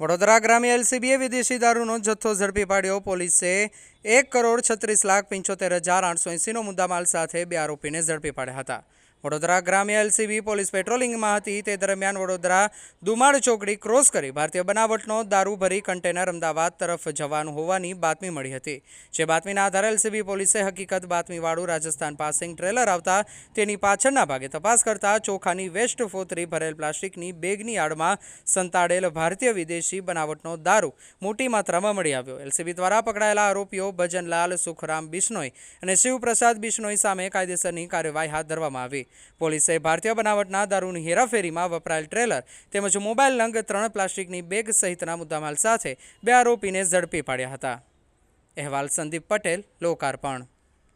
વડોદરા ગ્રામ્ય એલસીબીએ વિદેશી દારૂનો જથ્થો ઝડપી પાડ્યો. પોલીસે એક કરોડ છત્રીસ લાખ પંચોતેર હજાર આઠસો એંસીનો મુદ્દામાલ સાથે બે આરોપીને ઝડપી પાડ્યા હતા. વડોદરા ગ્રામ્ય એલસીબી પોલીસ પેટ્રોલિંગમાં હતી. તે દરમિયાન વડોદરા દુમાળ ચોકડી ક્રોસ કરી ભારતીય બનાવટનો દારૂ ભરી કન્ટેનર અમદાવાદ તરફ જવાનું હોવાની બાતમી મળી હતી. જે બાતમીના આધારે એલસીબી પોલીસે હકીકત બાતમીવાળું રાજસ્થાન પાસિંગ ટ્રેલર આવતા તેની પાછળના ભાગે તપાસ કરતા ચોખાની વેસ્ટ ફોતરી ભરેલ પ્લાસ્ટિકની બેગની આડમાં સંતાડેલ ભારતીય વિદેશી બનાવટનો દારૂ મોટી માત્રામાં મળી આવ્યો. એલસીબી દ્વારા પકડાયેલા આરોપીઓ ભજનલાલ સુખરામ બિશ્નોઈ અને શિવપ્રસાદ બિશ્નોઈ સામે કાયદેસરની કાર્યવાહી હાથ ધરવામાં આવી. પોલીસે ભારતીય બનાવટના દારૂની હેરાફેરીમાં વપરાયેલ ટ્રેલર તેમજ મોબાઈલ નંગ ત્રણ પ્લાસ્ટિકની બેગ સહિતના મુદ્દામાલ સાથે બે આરોપીને ઝડપી પાડ્યા હતા. અહેવાલ સંદીપ પટેલ, લોકાર્પણ.